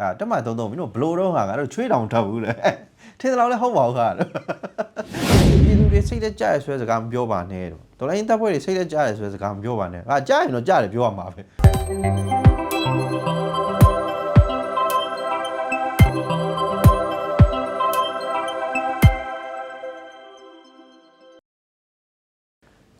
အာတက်မှသုံးသုံးမင်းတို့ဘလို့တော့ဟာငါတို့ချွေးတောင်ထောက်ဘူးလေထင်တယ်လို့လည်းဟုတ်ပါဘူးခါပြည်သူတွေစိတ်သက်ကြရဆွဲစကားမပြောပါနဲ့တော့တော်လိုင်းတပ်ဖွဲ့တွေစိတ်သက်ကြရဆွဲစကားမပြောပါနဲ့ဟာကြားရင်တော့ကြားတယ်ပြောရမှာပဲ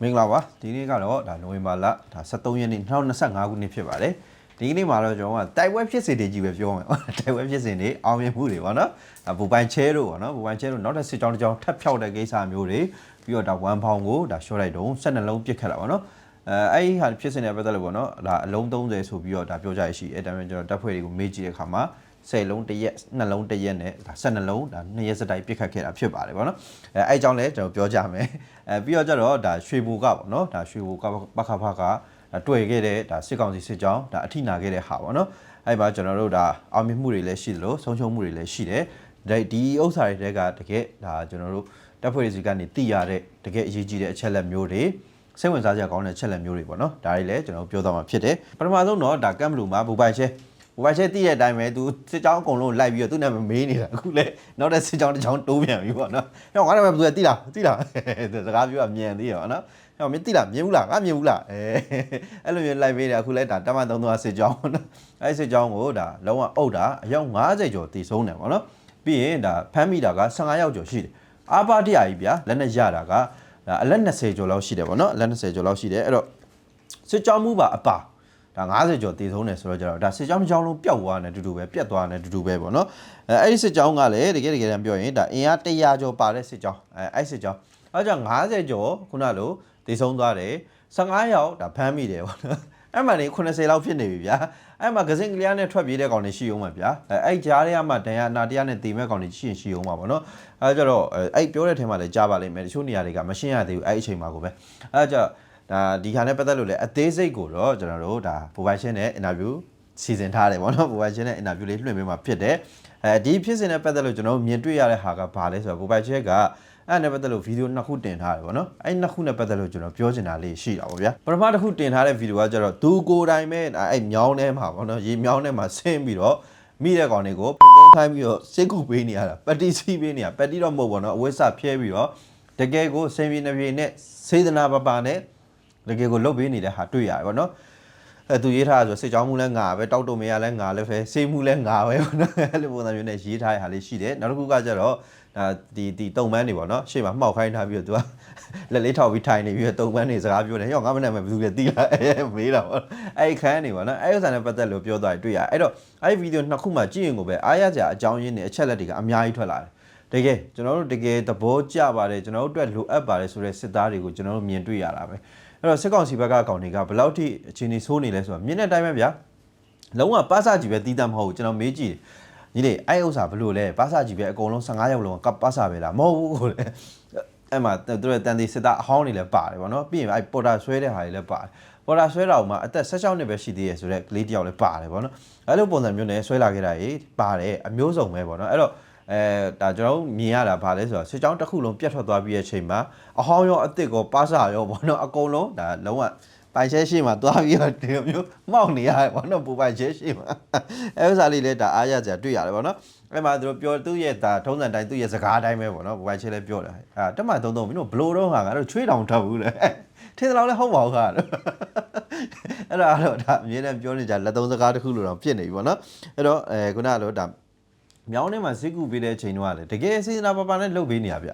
မင်္ဂလာပါဒီနေ့ကတော့ဒါနိုဝင်ဘာလဒါ23ရက်နေ့2025ခုနှစ်ဖြစ်ပါတယ် ဒီကနေ့မှာတော့ကျွန်တော်ကတိုက်ပွဲဖြစ်စဉ်တွေကြီးပဲပြောမယ်တိုက်ပွဲဖြစ်စဉ်တွေအောင်မြင်မှုတွေပေါ့နော်ဒါဘူပိုင်ချဲတို့ပေါ့နော်ဘူပိုင်ချဲတို့နောက်တစ်စစ်ကြောင်းတစ်ကြောင်းထပ်ဖြောက်တဲ့ကိစ္စမျိုးတွေပြီးတော့ဒါဝမ်ဖောင်ကိုဒါရှော့လိုက်တော့12လုံးပြစ်ခတ်လာပေါ့နော်အဲအဲ့ဒီဟာဖြစ်စဉ်တွေပတ်သက်လို့ပေါ့နော်ဒါအလုံး30ဆိုပြီးတော့ဒါပြောကြရရှိအဲ့ဒါမျိုးကျွန်တော်တပ်ဖွဲ့တွေကိုမေးကြည့်တဲ့အခါမှာ10လုံးတစ်ရက်နှလုံးတစ်ရက်နဲ့ဒါ12လုံးဒါ2ရက်စတိုက်ပြစ်ခတ်ခဲ့တာဖြစ်ပါတယ်ဗောနော်အဲအဲ့အကြောင်းလည်းကျွန်တော်ပြောကြမယ်အဲပြီးတော့ကျတော့ဒါရွှေဘူကပေါ့နော်ဒါရွှေဘူကပခဖကဒါ တွေ့ခဲ့တဲ့ဒါစစ်ကောင်စီစစ်ကြောင်းဒါအထိနာခဲ့တဲ့ဟာပေါ့နော်အဲ့မှာကျွန်တော်တို့ဒါအောင်မြင်မှုတွေလည်းရှိသလိုဆုံးရှုံးမှုတွေလည်းရှိတယ်ဒါဒီဥစ္စာတွေတဲကတကယ်ဒါကျွန်တော်တို့တပ်ဖွဲ့တွေစီကနေသိရတဲ့တကယ်အရေးကြီးတဲ့အချက်လက်မျိုးတွေစိတ်ဝင်စားစရာကောင်းတဲ့ချက်လက်မျိုးတွေပေါ့နော်ဒါတွေလည်းကျွန်တော်ပြောသွားမှာဖြစ်တယ်ပထမဆုံးတော့ဒါကမ်ဘလူမှာဘူပိုင်ချဲ ဘူပိုင်ချဲတည့်တဲ့အတိုင်းပဲသူစစ်ကြောင်းအကုန်လုံးလိုက်ပြီးတော့သူ့နာမည်မေးနေတာအခုလည်းနောက်တဲ့စစ်ကြောင်းတစ်ကြောင်းတိုးပြန်ပြီပေါ့နော်ဟဲ့ငါနာမည်ဘယ်သူလဲတိလားတိလားစကားပြောတာမြန်သေးရပါနော်ဟဲ့မင်းတိလားမြင်ဘူးလားငါမြင်ဘူးလားအဲအဲ့လိုမျိုးလိုက်ပေးတယ်အခုလည်းဒါတမန်သုံးသွားစစ်ကြောင်းပေါ့နော်အဲ့စစ်ကြောင်းကိုဒါလုံးဝအုပ်တာအယောက်90ကျော်တည်ဆုံးတယ်ပေါ့နော်ပြီးရင်ဒါဖမ်းမိတာက15ယောက်ကျော်ရှိတယ်အာပါတရားကြီးဗျာလက်နဲ့ရတာကဒါအလက်20ကျော်လောက်ရှိတယ်ပေါ့နော်အလက်20ကျော်လောက်ရှိတယ်အဲ့တော့စစ်ကြောင်းမှုပါအပါ ဒါ90ကျော်တည်ဆုံးတယ်ဆိုတော့ကြတော့ဒါစစ်ကြောင်းတစ်ကြောင်းလုံးပျောက်သွားတယ်အတူတူပဲပြတ်သွားတယ်အတူတူပဲပေါ့နော်အဲအဲ့ဒီစစ်ကြောင်းကလည်းတကယ်တကယ်တမ်းပြောရင်ဒါအင်အား100ကျော်ပါတဲ့စစ်ကြောင်းအဲအဲ့စစ်ကြောင်းအဲကြောင့်90ကျော်ခုနလိုတည်ဆုံးသွားတယ်15ယောက်ဒါဖမ်းမိတယ်ပေါ့နော်အဲ့မှနေ80လောက်ဖြစ်နေပြီဗျာအဲ့မှာဂစင်ကလေးနဲ့ထွက်ပြေးတဲ့ကောင်တွေရှိအောင်ပါဗျာအဲ့အဲ့ကြားထဲမှာဒဏ်ရာနာတရားနဲ့တေမဲ့ကောင်တွေရှိရင်ရှိအောင်ပါဗောနော်အဲ့ကြတော့အဲ့ပြောတဲ့ထဲမှာလည်းကြားပါလိမ့်မယ်တချို့နေရာတွေကမရှင်းရသေးဘူးအဲ့အချိန်မှာကိုပဲအဲ့ကြ ဒါဒီခါနဲ့ပတ်သက်လို့လည်းအသေးစိတ်ကိုတော့ကျွန်တော်တို့ဒါပိုဘိုင်ရှင်းနဲ့အင်တာဗျူးစီစဉ်ထားတယ်ဗောနော်ပိုဘိုင်ရှင်းနဲ့အင်တာဗျူးလေးလွှင့်ပေးမှာဖြစ်တယ်အဲဒီဖြစ်စဉ်နဲ့ပတ်သက်လို့ကျွန်တော်တို့မြင်တွေ့ရတဲ့ဟာကဘာလဲဆိုတော့ပိုဘိုင်ရှင်းကအဲ့နဲ့ပတ်သက်လို့ဗီဒီယိုနှစ်ခုတင်ထားတယ်ဗောနော်အဲ့နှစ်ခုနဲ့ပတ်သက်လို့ကျွန်တော်ပြောချင်တာလေးရှိတာဗောဗျာပထမတစ်ခုတင်ထားတဲ့ဗီဒီယိုကကျတော့သူကိုယ်တိုင်ပဲအဲ့မြောင်းထဲမှာဗောနော်ရေမြောင်းထဲမှာဆင်းပြီးတော့မိတဲ့ကောင်တွေကိုပင်ကုန်းခိုင်းပြီးတော့စစ်ကူပေးနေရတာပတိစီပေးနေရပတိတော့မဟုတ်ဗောနော်အဝိဆဖြဲပြီးတော့တကယ်ကိုစင်ပြေနေပြေနဲ့စေတနာပပနဲ့ တကယ်ကိုလုတ်ပေးနေတဲ့ဟာတွေ့ရတယ်ဗောနော်အဲသူရေးထားဆိုစစ်ကြောင်းမှုလဲငါပဲတောက်တုံမရလဲငါလည်းပဲစေးမှုလဲငါပဲဗောနော်အဲ့လိုပုံစံမျိုးနဲ့ရေးထားတဲ့ဟာလေးရှိတယ်နောက်တစ်ခုကကျတော့ဒါဒီဒီတုံပန်းတွေပေါ့နော်ရှေ့မှာမှောက်ခိုင်းထားပြီးတော့သူကလက်လေးထောက်ပြီးထိုင်နေပြီးတော့တုံပန်းတွေစကားပြောတယ်ဟေ့ငါမနဲ့မဘယ်သူလဲတီးလာအဲမေးတာပေါ့အဲ့ခန်းနေပေါ့နော်အဲ့ဥစ္စာနဲ့ပတ်သက်လို့ပြောသွားတွေ့ရအဲ့တော့အဲ့ဗီဒီယိုနှစ်ခုမှကြည့်ရင်ကိုပဲအားရကြအကြောင်းရင်းတွေအချက်လက်တွေကအများကြီးထွက်လာတယ်တကယ်ကျွန်တော်တို့တကယ်သဘောကျပါတယ်ကျွန်တော်တို့အတွက်လိုအပ်ပါတယ်ဆိုတဲ့စစ်သားတွေကိုကျွန်တော်တို့မြင်တွေ့ရတာပဲ အဲ့တော့စစ်ကောင်စီဘက်ကကောင်တွေကဘယ်လောက်ထိအခြေအနေဆိုးနေလဲဆိုတော့မြင်တဲ့အတိုင်းပဲဗျာလုံးဝပါစကြီးပဲတီးတတ်မဟုတ်ဘူးကျွန်တော်မေးကြည့်တယ်ညီလေးအဲ့ဥစ္စာဘလို့လဲပါစာကြီးပဲအကုန်လုံး15ရောက်လုံးကပါစာပဲလားမဟုတ်ဘူးကိုလေအဲ့မှာသူတို့တန်တီစစ်သားအဟောင်းတွေလည်းပါတယ်ဗောနော်ပြီးရင်အဲ့ပေါ်တာဆွဲတဲ့ဟာတွေလည်းပါတယ်ပေါ်တာဆွဲတာကမှအသက်16နှစ်ပဲရှိသေးရဆိုတော့ကလေးတယောက်လည်းပါတယ်ဗောနော်အဲ့လိုပုံစံမျိုးနဲ့ဆွဲလာခဲ့တာကြီးပါတယ်အမျိုးစုံပဲဗောနော်အဲ့တော့ အဲဒါကျွန်တော်တို့မြင်ရတာဗာလဲဆိုတော့စစ်ကြောင်းတစ်ခုလုံးပြတ်ထွက်သွားပြီးရဲ့အချိန်မှာအဟောင်းရောအစ်စ်ကောပါစာရောဗောနော်အကုန်လုံးဒါလုံးဝပိုင်ချဲရှိမှသွားပြီးတော့ဒီလိုမျိုးမှောက်နေရတယ်ဗောနော်ပူပိုင်ချဲရှိမှအဲဥစားလေးလည်းဒါအားရကြတွေ့ရတယ်ဗောနော်အဲ့မှာသူတို့ပြောသူ့ရဲ့ဒါထုံးစံတိုင်းသူ့ရဲ့စကားတိုင်းပဲဗောနော်ပူပိုင်ချဲလည်းပြောတယ်အာတက်မှသုံးသုံးမင်းတို့ဘလို့တော့ဟာငါတို့ချွေးတောင်ထောက်ဘူးလေထင်းတယ်လို့လည်းဟုတ်ပါဘူးခါအဲ့ဒါတော့ဒါအမြဲတမ်းပြောနေကြလက်သုံးစကားတစ်ခုလို့တော့ပြစ်နေပြီဗောနော်အဲ့တော့အဲခုနကတော့ဒါ မြောင်းထဲမှာစစ်ကူပေးတဲ့အချိန်တော့ကလည်းတကယ်စေတနာပပနဲ့လှုပ်ပေးနေရဗျ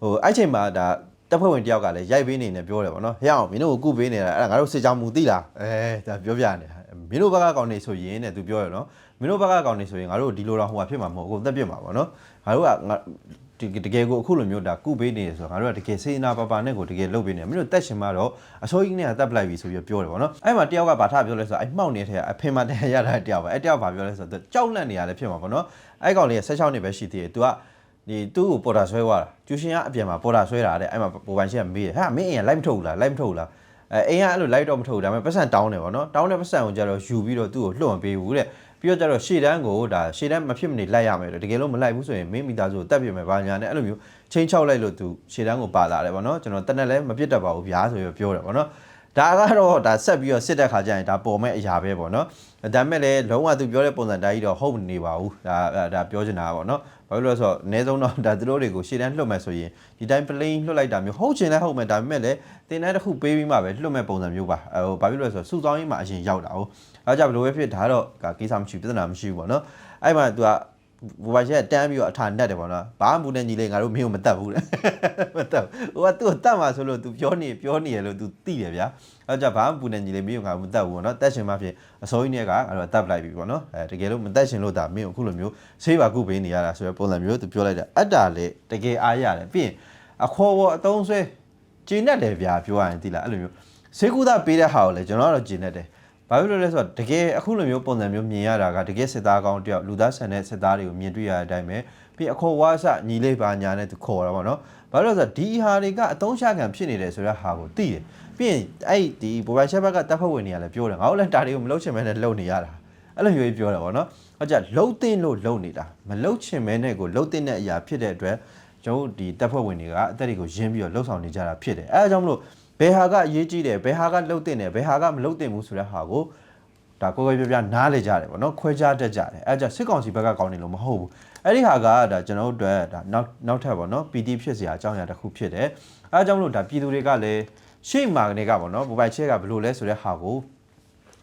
ဟိုအဲ့ချိန်မှာဒါတပ်ဖွဲ့ဝင်တယောက်ကလည်းရိုက်ပေးနေနေပြောတယ်ဗောနော်ဟဲ့အောင်မင်းတို့ကိုကုပေးနေတာအဲ့ဒါငါတို့စစ်ကြောင်းမူသိလားအဲဒါပြောပြနေမင်းတို့ဘက်ကကောင်းနေဆိုရင်တဲ့သူပြောရနော်မင်းတို့ဘက်ကကောင်းနေဆိုရင်ငါတို့ဒီလိုတော့ဟိုဟာဖြစ်မှာမဟုတ်ဘူးသက်ပြစ်မှာဗောနော်ငါတို့ကငါဒီ တကယ်ကိုအခုလိုမျိုးဒါကုပေးနေတယ်ဆိုတော့ငါတို့ကတကယ်စေနာပါပါနဲ့ကိုတကယ်လုပ်ပေးနေတယ်မင်းတို့တက်ရှင်မတော့အစိုးရနဲ့တက်ပလိုက်ပြီဆိုပြီးပြောတယ်ဗောနော်အဲ့မှာတယောက်ကဘာထပြောလဲဆိုတော့အဲ့မှောက်နေတဲ့ကအဖေမတရရတဲ့တယောက်ပဲအဲ့တယောက်ဘာပြောလဲဆိုတော့ကြောက်လန့်နေရတယ်ဖြစ်မှာဗောနော်အဲ့ကောင်လေးက16နှစ်ပဲရှိသေးတယ် तू ကဒီသူ့ကိုပေါ်တာဆွဲသွားတာကျူရှင်ကအပြင်မှာပေါ်တာဆွဲတာတဲ့အဲ့မှာပိုပိုင်ရှိကမေးတယ်ဟာမင်းအိမ်ကလိုက်မထုတ်ဘူးလားလိုက်မထုတ်ဘူးလားအဲအိမ်ကအဲ့လိုလိုက်တော့မထုတ်ဘူးဒါပေမဲ့ပတ်စံတောင်းတယ်ဗောနော်တောင်းတဲ့ပတ်စံကိုကြတော့ယူပြီးတော့သူ့ကိုလွှတ်မပေးဘူးတဲ့ ပြီးတော့ကြတော့ရှေ့တန်းကိုဒါရှေ့တန်းမဖြစ်မနေလိုက်ရမယ်လို့တကယ်လို့မလိုက်ဘူးဆိုရင်မင်းမိသားစုကိုတတ်ပြမယ်ဘာညာနဲ့အဲ့လိုမျိုးချင်းချောက်လိုက်လို့သူရှေ့တန်းကိုပါလာတယ်ဗောနော်ကျွန်တော်တက်နဲ့လည်းမပြစ်တတ်ပါဘူးဗျာဆိုပြီးပြောတယ်ဗောနော်ဒါကတော့ဒါဆက်ပြီးတော့စစ်တဲ့ခါကျရင်ဒါပေါ်မဲ့အရာပဲပေါ့နော်ဒါပေမဲ့လည်းလုံးဝသူပြောတဲ့ပုံစံတိုင်းတော့ဟုတ်မနေပါဘူးဒါဒါပြောချင်တာပေါ့နော်ဘာလို့လဲဆိုတော့အနည်းဆုံးတော့ဒါသူတို့တွေကိုရှေ့တန်းလွတ်မယ်ဆိုရင်ဒီတိုင်း plane လွတ်လိုက်တာမျိုးဟုတ်ချင်လဲဟုတ်မယ်ဒါပေမဲ့လည်းတင်တဲ့တစ်ခုပေးပြီးမှပဲလွတ်မဲ့ပုံစံမျိုးပါဟိုဘာဖြစ်လို့လဲဆိုတော့စုဆောင်းရေးမှာအရင်ရောက်တာဟုတ် အဲကြောင့်ဘယ်လိုပဲဖြစ်ဒါတော့ကိစ္စမရှိဘူးပြဿနာမရှိဘူးပေါ့နော်အဲ့မှာ तू ကဘူပါရှက်ကတန်းပြီးတော့အထာနဲ့တယ်ပေါ့နော်ဘာမှမဘူးနဲ့ညီလေးငါတို့မင်းကိုမတတ်ဘူးတဲ့မတတ်ဘူးဟိုကသူ့ကိုတတ်မှာဆိုလို့ तू ပြောနေပြောနေရလို့ तू သိတယ်ဗျာအဲကြောင့်ဘာမှမဘူးနဲ့ညီလေးမင်းကိုငါမတတ်ဘူးပေါ့နော်တက်ရှင်မှဖြစ်အစိုးရနဲ့ကငါတို့တတ်လိုက်ပြီပေါ့နော်အဲတကယ်လို့မတက်ရှင်လို့ဒါမင်းကိုအခုလိုမျိုးဆေးပါကုပေးနေရတာဆိုရယ်ပုံစံမျိုး तू ပြောလိုက်တာအတ္တာလေတကယ်အားရတယ်ပြီးရင်အခေါ်ပေါ်အတုံးဆွဲကျင်းတတ်တယ်ဗျာပြောရရင်သိလားအဲ့လိုမျိုးဆေးကုသပေးတဲ့ဟာကိုလေကျွန်တော်ကတော့ကျင်းတတ်တယ် ဘာဖြစ်လို့လဲဆိုတော့တကယ်အခုလိုမျိုးပုံစံမျိုးမြင်ရတာကတကယ်စစ်သားကောင်းတယောက်လူသားဆန်တဲ့စစ်သားတွေကိုမြင်တွေ့ရတဲ့အတိုင်းပဲပြီးအခေါ်ဝါစညီလေးပါညာနဲ့သူခေါ်တာပေါ့နော်ဘာလို့လဲဆိုတော့ဒီဟာတွေကအတုံးချခံဖြစ်နေတယ်ဆိုတဲ့ဟာကိုသိတယ်ပြီးရင်အဲ့ဒီဘိုဘိုင်ချက်ဘက်ကတပ်ဖွဲ့ဝင်တွေကလည်းပြောတယ်ငါတို့လည်းဒါတွေကိုမလုပ်ချင်မဲနဲ့လုပ်နေရတာအဲ့လိုမျိုးပြောတယ်ပေါ့နော်ဟောကြလှုပ်တင်လို့လှုပ်နေတာမလှုပ်ချင်မဲနဲ့ကိုလှုပ်တင်တဲ့အရာဖြစ်တဲ့အတွက်ကျွန်တော်ဒီတပ်ဖွဲ့ဝင်တွေကအသက်တွေကိုရင်းပြီးတော့လှုပ်ဆောင်နေကြတာဖြစ်တယ်အဲအကြောင်းမလို့ ဘယ်ဟာကအရေးကြီးတယ်ဘယ်ဟာကလှုပ်တင်တယ်ဘယ်ဟာကမလှုပ်တင်ဘူးဆိုတဲ့ဟာကိုဒါကိုယ်ကိုယ်ပြပြနားလေကြတယ်ဗောနော်ခွဲခြားတတ်ကြတယ်အဲဒါကြောင့်စစ်ကောင်စီဘက်ကကောင်းနေလို့မဟုတ်ဘူးအဲ့ဒီဟာကဒါကျွန်တော်တို့အတွက်ဒါနောက်နောက်ထပ်ဗောနော် PD ဖြစ်စရာအကြောင်းအရာတစ်ခုဖြစ်တယ်အဲဒါကြောင့်မလို့ဒါပြည်သူတွေကလည်းရှေ့မှာကနေကဗောနော်မိုဘိုင်ချက်ကဘယ်လိုလဲဆိုတဲ့ဟာကို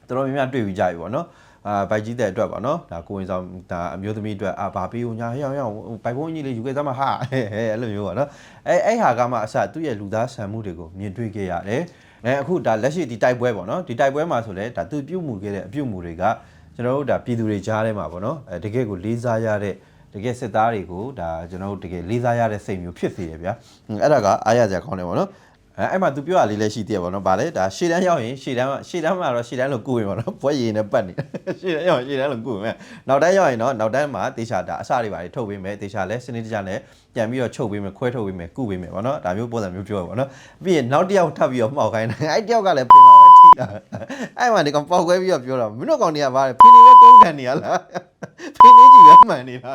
တော်တော်များများတွေ့ပြီးကြပြီဗောနော် အာဘိုက်ကြီးတဲ့အတွက်ဗောနော်ဒါကိုဝင်ဆောင်ဒါအမျိုးသမီးအတွက်အာဘာပေးဦးညာဟောင်းဟောင်းဘိုက်ဘုန်းကြီးလေးယူခဲ့သမှာဟာဟဲ့ဟဲ့အဲ့လိုမျိုးဗောနော်အဲအဲ့ဟာကမှအစသူ့ရဲ့လူသားဆန်မှုတွေကိုမြင်တွေ့ခဲ့ရတယ်အဲအခုဒါလက်ရှိဒီတိုက်ပွဲပေါ့နော်ဒီတိုက်ပွဲမှာဆိုလဲဒါသူပြုတ်မှုခဲ့တဲ့အပြုတ်မှုတွေကကျွန်တော်တို့ဒါပြည်သူတွေကြားထဲမှာပေါ့နော်အဲတကယ်ကိုလေးစားရတဲ့တကယ်စစ်သားတွေကိုဒါကျွန်တော်တို့တကယ်လေးစားရတဲ့စိတ်မျိုးဖြစ်စေတယ်ဗျာအဲ့ဒါကအားရစရာကောင်းတယ်ပေါ့နော် အဲအဲ့မှာသူပြောရလေးလည်းရှိသေးတယ်ပေါ့နော်ဗာလဲဒါရှေ့တန်းရောက်ရင်ရှေ့တန်းမှာရှေ့တန်းမှာတော့ရှေ့တန်းလို့ကုရင်ပေါ့နော်ဘွဲရည်နဲ့ပတ်နေရှေ့တန်းရောက်ရင်ရှေ့တန်းလို့ကုရင်မယ်နောက်တန်းရောက်ရင်တော့နောက်တန်းမှာတေချာဒါအစတွေပါတွေထုတ်ပေးမယ်တေချာလဲစနစ်တကျနဲ့ပြန်ပြီးတော့ချုပ်ပေးမယ်ခွဲထုတ်ပေးမယ်ကုပေးမယ်ပေါ့နော်ဒါမျိုးပုံစံမျိုးပြောရပေါ့နော်ပြီးရင်နောက်တစ်ယောက်ထပ်ပြီးတော့မှောက်ခိုင်းတယ်အဲ့တယောက်ကလည်းပြင်ပါပဲထိတာအဲ့မှာဒီကောင်ပေါက်ခွဲပြီးတော့ပြောတော့မင်းတို့ကောင်တွေကဗားတယ်ဖီနေပဲကုန်းခံနေရလားဖီနေကြီးပဲမှန်နေတာ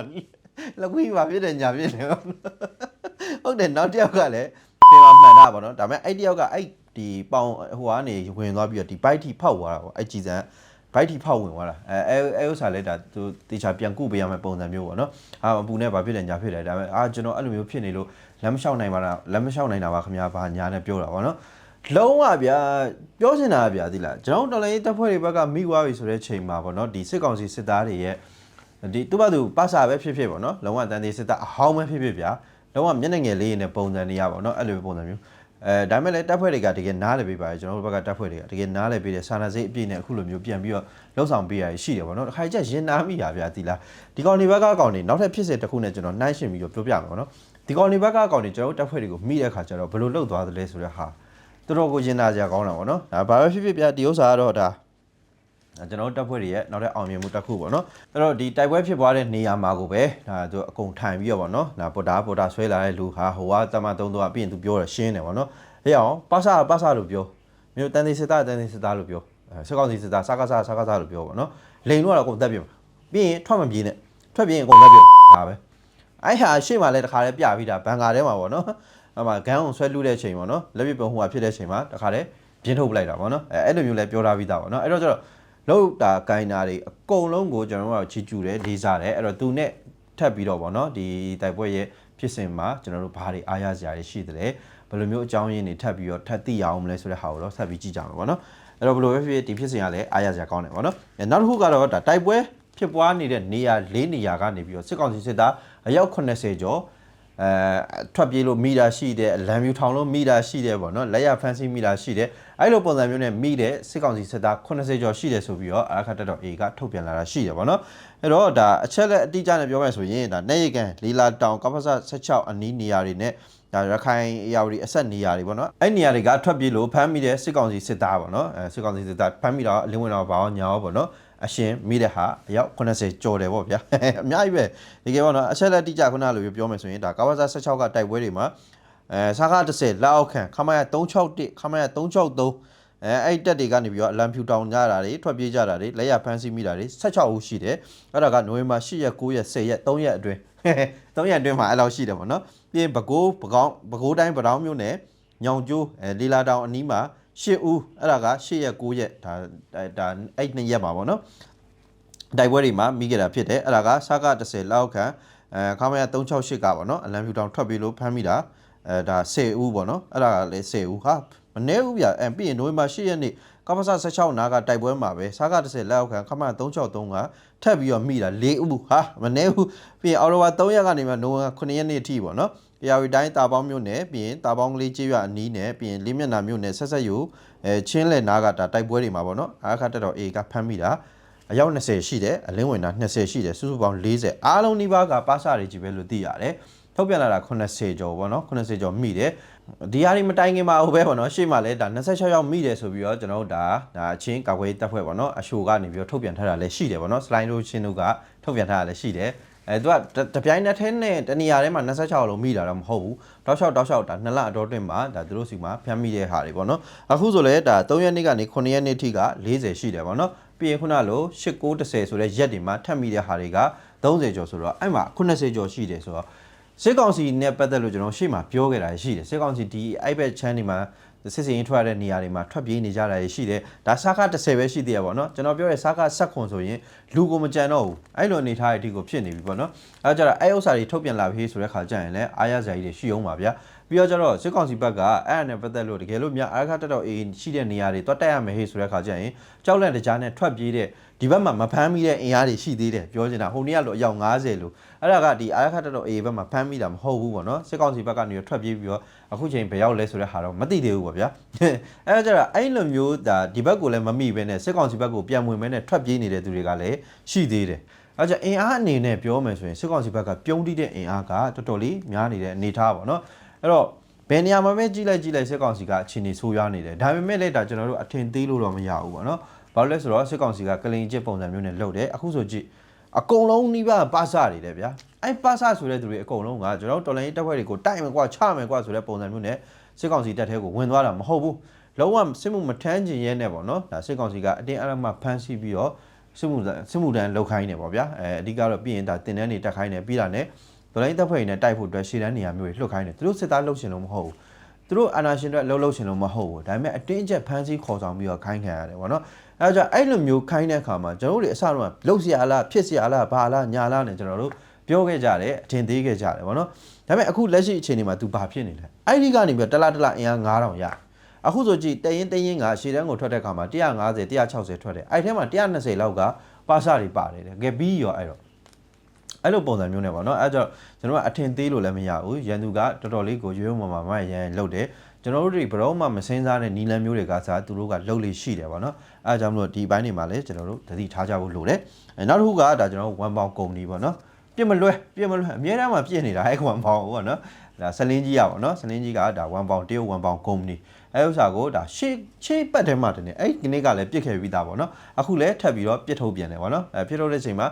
လကွေးပါဖြစ်တယ်ညာဖြစ်တယ်ဟုတ်တယ်နောက်တစ်ယောက်ကလည်း ပြင်ပါမှန်တာပေါ့နော်ဒါပေမဲ့အဲ့တယောက်ကအဲ့ဒီပေါင်ဟိုကနေဝင်သွားပြီးတော့ဒီဘိုက်ထိဖောက်သွားတာပေါ့အဲ့ကြည်စံဘိုက်ထိဖောက်ဝင်သွားတာအဲအဲအဲဥစ္စာလဲဒါသူတေချာပြန်ကုပေးရမယ့်ပုံစံမျိုးပေါ့နော်ဟာအပူနဲ့ဘာဖြစ်လဲညာဖြစ်လဲဒါပေမဲ့အာကျွန်တော်အဲ့လိုမျိုးဖြစ်နေလို့လက်မလျှောက်နိုင်ပါလားလက်မလျှောက်နိုင်တာပါခင်ဗျာဘာညာနဲ့ပြောတာပေါ့နော်လုံးဝဗျာပြောချင်တာဗျာသိလားကျွန်တော်တော်လိုင်းတပ်ဖွဲ့တွေဘက်ကမိသွားပြီဆိုတဲ့ချိန်မှာပေါ့နော်ဒီစစ်ကောင်စီစစ်သားတွေရဲ့ဒီသူ့ဘာသူပါစာပဲဖြစ်ဖြစ်ပေါ့နော်လုံးဝတန်သေးစစ်သားအဟောင်းပဲဖြစ်ဖြစ်ဗျာ လုံးဝမျက်နှာငယ်လေးနဲ့ပုံစံနေရပါတော့အဲ့လိုပုံစံမျိုးအဲဒါမဲ့လည်းတပ်ဖွဲ့တွေကတကယ်နားလည်ပေးပါတယ်ကျွန်တော်တို့ဘက်ကတပ်ဖွဲ့တွေကတကယ်နားလည်ပေးတယ်စာနာစိတ်အပြည့်နဲ့အခုလိုမျိုးပြန်ပြီးတော့လှုပ်ဆောင်ပေးရရှိတယ်ပေါ့နော်တစ်ခါကျရင်နာမိရဗျာဒီလားဒီကောင်တွေဘက်ကကောင်တွေနောက်ထပ်ဖြစ်စေတစ်ခုနဲ့ကျွန်တော်နှိုင်းရှင်ပြီးတော့ပြောပြမယ်ပေါ့နော်ဒီကောင်တွေဘက်ကကောင်တွေကျွန်တော်တို့တပ်ဖွဲ့တွေကိုမိတဲ့အခါကျတော့ဘယ်လိုလှုပ်သွားသလဲဆိုတဲ့ဟာတော်တော်ကိုရင်နာကြကောင်းတာပေါ့နော်ဒါဘာပဲဖြစ်ဖြစ်ဗျာဒီဥစ္စာကတော့ဒါ ကျွန်တော်တို့တပ်ဖွဲ့တွေရဲ့နောက်ထပ်အောင်မြင်မှုတစ်ခုပေါ့နော်အဲ့တော့ဒီတိုက်ပွဲဖြစ်ပွားတဲ့နေရာမှာကိုပဲဒါသူအကုန်ထိုင်ပြီးတော့ပေါ့နော်ဒါပေါ်တာပေါ်တာဆွဲလာတဲ့လူဟာဟိုကတမတုံးတော့ပြီးရင်သူပြောရရှင်းတယ်ပေါ့နော်ဟဲ့အောင်ပါစာပါစာလို့ပြောမျိုးတန်သေးစစ်သားတန်သေးစစ်သားလို့ပြောအဲစကောင်းစီစစ်သားစကားစားစကားစားလို့ပြောပေါ့နော်လိန်တော့အကုန်တက်ပြမှာပြီးရင်ထွက်မပြေးနဲ့ထွက်ပြေးရင်အကုန်တက်ပြဒါပဲအဲ့ဟာရှေ့မှာလည်းတခါလဲပြပြီးတာဘန်ကာထဲမှာပေါ့နော်အဲ့မှာဂန်းအောင်ဆွဲလူတဲ့ချိန်ပေါ့နော်လက်ပြပုံဟိုဟာဖြစ်တဲ့ချိန်မှာတခါလဲပြင်းထုတ်ပလိုက်တာပေါ့နော်အဲအဲ့လိုမျိုးလဲပြောထားပြီးသားပေါ့နော်အဲ့တော့ကျတော့ လောက်တာကိုင်းတာတွေအကုန်လုံးကိုကျွန်တော်တို့ကချီကျူတယ်လေးစားတယ်အဲ့တော့သူနဲ့ထပ်ပြီးတော့ပေါ့နော်ဒီတိုက်ပွဲရဲ့ဖြစ်စဉ်မှာကျွန်တော်တို့ဘာတွေအားရစရာတွေရှိတယ်လဲဘယ်လိုမျိုးအကြောင်းရင်းတွေထပ်ပြီးတော့ထပ်သိရအောင်မလဲဆိုတဲ့ဟာကိုတော့ဆက်ပြီးကြည့်ကြမှာပေါ့နော်အဲ့တော့ဘယ်လိုပဲဖြစ်ဖြစ်ဒီဖြစ်စဉ်ကလည်းအားရစရာကောင်းတယ်ပေါ့နော်နောက်တစ်ခုကတော့ဒါတိုက်ပွဲဖြစ်ပွားနေတဲ့နေရာ၄နေရာကနေပြီးတော့စစ်ကောင်စီစစ်သားအယောက်80ကျော် အဲထွက်ပြေးလို့မိတာရှိတယ်လမ်းမြူထောင်လို့မိတာရှိတယ်ပေါ့နော်လက်ရဖန်စီမိတာရှိတယ်အဲ့လိုပုံစံမျိုးနဲ့မိတဲ့စစ်ကောင်စီစစ်သား80ကျော်ရှိတယ်ဆိုပြီးတော့အာခတ်တက်တော် A ကထုတ်ပြန်လာတာရှိတယ်ပေါ့နော်အဲ့တော့ဒါအချက်လက်အတိအကျနဲ့ပြောမယ်ဆိုရင်ဒါနေရကန်လီလာတောင်ကပ္ပစ16အနီးနေရာတွေနဲ့ဒါရခိုင်အရာဝတီအဆက်နေရာတွေပေါ့နော်အဲ့နေရာတွေကထွက်ပြေးလို့ဖမ်းမိတဲ့စစ်ကောင်စီစစ်သားပေါ့နော်အဲစစ်ကောင်စီစစ်သားဖမ်းမိတော့အလင်းဝင်တော့ဘာအောင်ညာရောပေါ့နော် အရှင်မိတဲ့ဟာအယောက်80ကျော်တယ်ပေါ့ဗျာအများကြီးပဲဒီကေပေါ့နော်အချက်လက်တိကျခုနလိုပြောမယ်ဆိုရင်ဒါကာဝါဆာ16ကတိုက်ပွဲတွေမှာအဲစာကား30လက်အောက်ခံခမရ361ခမရ363အဲအဲ့တက်တွေကနေပြီးတော့အလံဖြူတောင်ကြတာတွေထွက်ပြေးကြတာတွေလက်ရဖမ်းဆီးမိတာတွေ16ဦးရှိတယ်အဲ့ဒါကနိုဝင်ဘာ10ရက်9ရက်10ရက်3ရက်အတွင်း3ရက်အတွင်းမှာအဲ့လောက်ရှိတယ်ပေါ့နော်ပြီးရင်ပဲခူးပကောင်းပဲခူးတိုင်းပတောင်းမြို့နယ်ညောင်ကျိုးအဲလီလာတောင်အနီးမှာ 8ဦးအဲ့ဒါက8ရက်9ရက်ဒါဒါအဲ့2ရက်ပါဗောနော်တိုက်ပွဲတွေမှာမိခဲ့တာဖြစ်တယ်အဲ့ဒါကစကား30လောက်ခံအဲခမရ368ကဗောနော်အလံဖြူတောင်ထွက်ပြီးလို့ဖမ်းမိတာအဲဒါ10ဦးဗောနော်အဲ့ဒါကလည်း10ဦးဟာမနေဘူးဗျအဲပြီးရင်နိုဝင်ဘာ10ရက်နေ့ကပ္ပစ16နာကတိုက်ပွဲမှာပဲစကား30လောက်ခံခမရ363ကထပ်ပြီးတော့မိတာ4ဦးဟာမနေဘူးပြီးရင်အော်တိုဝါ3ရက်ကနေမှနိုဝင်ဘာ9ရက်နေ့အထိဗောနော် တရားဝီတိုင်းတာပေါင်းမြို့နယ်ပြီးရင်တာပေါင်းကလေးကျေးရွာအနီးနယ်ပြီးရင်လေးမျက်နှာမြို့နယ်ဆက်ဆက်ယူအဲချင်းလက်နားကဒါတိုက်ပွဲတွေမှာပေါ့နော်အားခတ်တက်တော့ A ကဖမ်းမိတာအယောက်20ရှိတယ်အလင်းဝင်တာ20ရှိတယ်စုစုပေါင်း40အားလုံးဒီပါကပါစာတွေကြီးပဲလို့သိရတယ်ထုတ်ပြန်လာတာ80ကျော်ပေါ့နော်80ကျော်မိတယ်ဒီဟာဒီမတိုင်ခင်မှာဟိုပဲပေါ့နော်ရှေ့မှာလဲဒါ26ရောက်မိတယ်ဆိုပြီးတော့ကျွန်တော်တို့ဒါဒါအချင်းကာကွယ်တပ်ဖွဲ့ပေါ့နော်အရှိုကနေပြီးတော့ထုတ်ပြန်ထားတာလည်းရှိတယ်ပေါ့နော်စလိုင်းတို့ချင်းတို့ကထုတ်ပြန်ထားတာလည်းရှိတယ် အဲသူကတပြိုင်နက်တည်းနဲ့တနေရာထဲမှာ26လုံးမိတာတော့မဟုတ်ဘူးတောက်လျှောက်တောက်လျှောက်ဒါနှစ်လအတော်တွင်မှာဒါသူတို့စီမှာဖျမ်းမိတဲ့ဟာတွေပေါ့နော်အခုဆိုလဲဒါ3ရက်နေ့ကနေ9ရက်နေ့ထိက40ရှိတယ်ပေါ့နော်ပြီးရင်ခုနလို8910ဆိုတဲ့ရက်တွေမှာထပ်မိတဲ့ဟာတွေက30ကျော်ဆိုတော့အဲ့မှာ80ကျော်ရှိတယ်ဆိုတော့စစ်ကောင်စီနဲ့ပတ်သက်လို့ကျွန်တော်ရှေ့မှာပြောခဲ့တာရှိတယ်စစ်ကောင်စီဒီ iPad channel ဒီမှာ စစ်စင်ရင်ထွက်ရတဲ့နေရာတွေမှာထွက်ပြေးနေကြတာရှိတယ်ဒါစာက30ပဲရှိသေးရပါတော့ကျွန်တော်ပြောတဲ့စာကဆက်ခွန်ဆိုရင်လူကိုမကြံတော့ဘူးအဲ့လိုအနေထားအထိကိုဖြစ်နေပြီပေါ့နော်အဲကြတော့အဲ့ဥစ္စာတွေထုတ်ပြန်လာပြီဆိုတဲ့ခါကျရင်လည်းအားရစရာကြီးတွေရှိအောင်ပါဗျာပြီးတော့ကျတော့စစ်ကောင်စီဘက်ကအဲ့အနဲ့ပတ်သက်လို့တကယ်လို့များအားခတက်တော့အေးရှိတဲ့နေရာတွေတွတ်တက်ရမယ်ဟေ့ဆိုတဲ့ခါကျရင်ကြောက်လန့်တကြားနဲ့ထွက်ပြေးတဲ့ ဒီဘက်မှာမဖမ်းမိတဲ့အင်အားတွေရှိသေးတယ်ပြောချင်တာဟိုနေ့ကလို့အယောက်90လို့အဲ့ဒါကဒီအားခတက်တော့အေးဘက်မှာဖမ်းမိတာမဟုတ်ဘူးပေါ့နော်စစ်ကောင်စီဘက်ကနေထွက်ပြေးပြီးတော့အခုချိန်ဘယ်ရောက်လဲဆိုတဲ့ဟာတော့မသိသေးဘူးပေါ့ဗျာအဲ့ဒါကြတော့အဲ့လိုမျိုးဒါဒီဘက်ကိုလည်းမမိဘဲနဲ့စစ်ကောင်စီဘက်ကိုပြန်ဝင်မဲနဲ့ထွက်ပြေးနေတဲ့သူတွေကလည်းရှိသေးတယ်အဲ့ကြအင်အားအနေနဲ့ပြောမယ်ဆိုရင်စစ်ကောင်စီဘက်ကပြုံးတိတဲ့အင်အားကတော်တော်လေးများနေတဲ့အနေထားပါတော့အဲ့တော့ဘယ်နေရာမှာပဲကြီးလိုက်ကြီးလိုက်စစ်ကောင်စီကအခြေအနေဆိုးရွားနေတယ်ဒါပေမဲ့လည်းဒါကျွန်တော်တို့အထင်သေးလို့တော့မရဘူးပေါ့နော် ဘာလို့လဲဆိုတော့စစ်ကောင်စီကကလိန်ကျစ်ပုံစံမျိုးနဲ့လုပ်တယ်အခုဆိုကြည့်အကုန်လုံးနှိပါပါစတွေတယ်ဗျာအဲ့ပါစဆိုတဲ့သူတွေအကုန်လုံးကကျွန်တော်တို့တော်လိုင်းတက်ဖွဲ့တွေကိုတိုက်မယ်ကွာချမယ်ကွာဆိုတဲ့ပုံစံမျိုးနဲ့စစ်ကောင်စီတက်ထဲကိုဝင်သွားတာမဟုတ်ဘူးလုံးဝစစ်မှုမထမ်းကျင်ရဲနဲ့ပေါ့နော်ဒါစစ်ကောင်စီကအတင်းအရမဖမ်းဆီးပြီးတော့စစ်မှုစစ်မှုတန်းလောက်ခိုင်းနေပေါ့ဗျာအဲအဓိကတော့ပြီးရင်ဒါတင်တန်းတွေတက်ခိုင်းနေပြီးတာနဲ့တော်လိုင်းတက်ဖွဲ့တွေနဲ့တိုက်ဖို့အတွက်ရှေ့တန်းနေရာမျိုးတွေလှုပ်ခိုင်းနေသူတို့စစ်သားလှုပ်ရှင်လို့မဟုတ်ဘူး သူတို့အာနာရှင်တွေလှုပ်လှုပ်ရှင်လို့မဟုတ်ဘူးဒါပေမဲ့အတင်းအကျပ်ဖမ်းဆီးခေါ်ဆောင်ပြီးတော့ခိုင်းခံရတယ်ပေါ့နော်အဲဒါကြောင့်အဲ့လိုမျိုးခိုင်းတဲ့အခါမှာကျွန်တော်တို့တွေအစတော့လှုပ်เสียလားဖြစ်เสียလားဘာလားညာလားနဲ့ကျွန်တော်တို့ပြောခဲ့ကြတယ်အထင်သေးခဲ့ကြတယ်ပေါ့နော်ဒါပေမဲ့အခုလက်ရှိအခြေအနေမှာ तू ဘာဖြစ်နေလဲအဲ့ဒီကနေပြီးတော့တလားတလားအင်အား9000ရအခုဆိုကြည့်တရင်တရင်ကရှေ့တန်းကိုထွက်တဲ့အခါမှာ150 160ထွက်တယ်အဲ့ထဲမှာ120လောက်ကပါစတွေပါတယ်ကဲပြီးရောအဲ့တော့ အဲ့လိုပုံစံမျိုးနဲ့ပေါ့နော်အဲ့ကြောင့်ကျွန်တော်ကအထင်သေးလို့လည်းမရဘူးရန်သူကတော်တော်လေးကိုရွေးမှမှာမရန်လှုပ်တယ်ကျွန်တော်တို့တွေဘရောမှမစင်းစားတဲ့နီလန်မျိုးတွေကစားသူတို့ကလှုပ်လေးရှိတယ်ပေါ့နော်အဲအကြောင်းမလို့ဒီဘိုင်းတွေမှာလည်းကျွန်တော်တို့သတိထားကြဖို့လိုတယ်အဲနောက်တစ်ခုကဒါကျွန်တော်တို့ဝန်ပေါင်ကုမ္ပဏီပေါ့နော်ပြစ်မလွဲပြစ်မလွဲအများအားမှာပြစ်နေတာအဲဝန်ပေါင်ပေါ့နော်ဒါဆလင်းကြီးရပါတော့ဆလင်းကြီးကဒါဝန်ပေါင်တရုတ်ဝန်ပေါင်ကုမ္ပဏီအဲဥစ္စာကိုဒါရှေ့ရှေ့ပတ်ထဲမှာတင်နေအဲ့ဒီနေ့ကလည်းပြစ်ခဲ့ပြီးသားပေါ့နော်အခုလည်းထပ်ပြီးတော့ပြစ်ထုတ်ပြန်တယ်ပေါ့နော်အဲပြစ်ထုတ်တဲ့ချိန်မှာ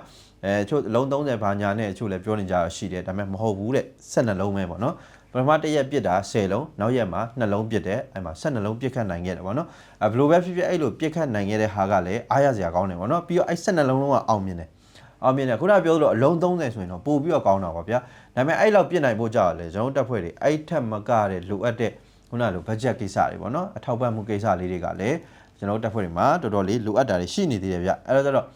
အဲချို့လုံး30ဘာညာနဲ့အချို့လည်းပြောနေကြရရှိတယ်ဒါပေမဲ့မဟုတ်ဘူးတဲ့12လုံးပဲပေါ့နော်ပထမတစ်ရက်ပြစ်တာ10လုံးနောက်ရက်မှာ2လုံးပြစ်တယ်အဲ့မှာ12လုံးပြစ်ခတ်နိုင်ခဲ့တယ်ပေါ့နော်အဲဘလို့ပဲဖြစ်ဖြစ်အဲ့လိုပြစ်ခတ်နိုင်ခဲ့တဲ့ဟာကလည်းအားရစရာကောင်းတယ်ပေါ့နော်ပြီးတော့အဲ့12လုံးလုံးကအောင်မြင်တယ်အောင်မြင်တယ်ခုနပြောသလိုအလုံး30ဆိုရင်တော့ပို့ပြီးတော့ကောင်းတာပါဗျာဒါပေမဲ့အဲ့လောက်ပြစ်နိုင်ဖို့ကြောက်ရလေကျွန်တော်တက်ဖွဲ့တွေအဲ့ထက်မကတဲ့လိုအပ်တဲ့ခုနလိုဘတ်ဂျက်ကိစ္စတွေပေါ့နော်အထောက်ပံ့မှုကိစ္စလေးတွေကလည်းကျွန်တော်တက်ဖွဲ့တွေမှာတော်တော်လေးလိုအပ်တာတွေရှိနေသေးတယ်ဗျအဲ့တော့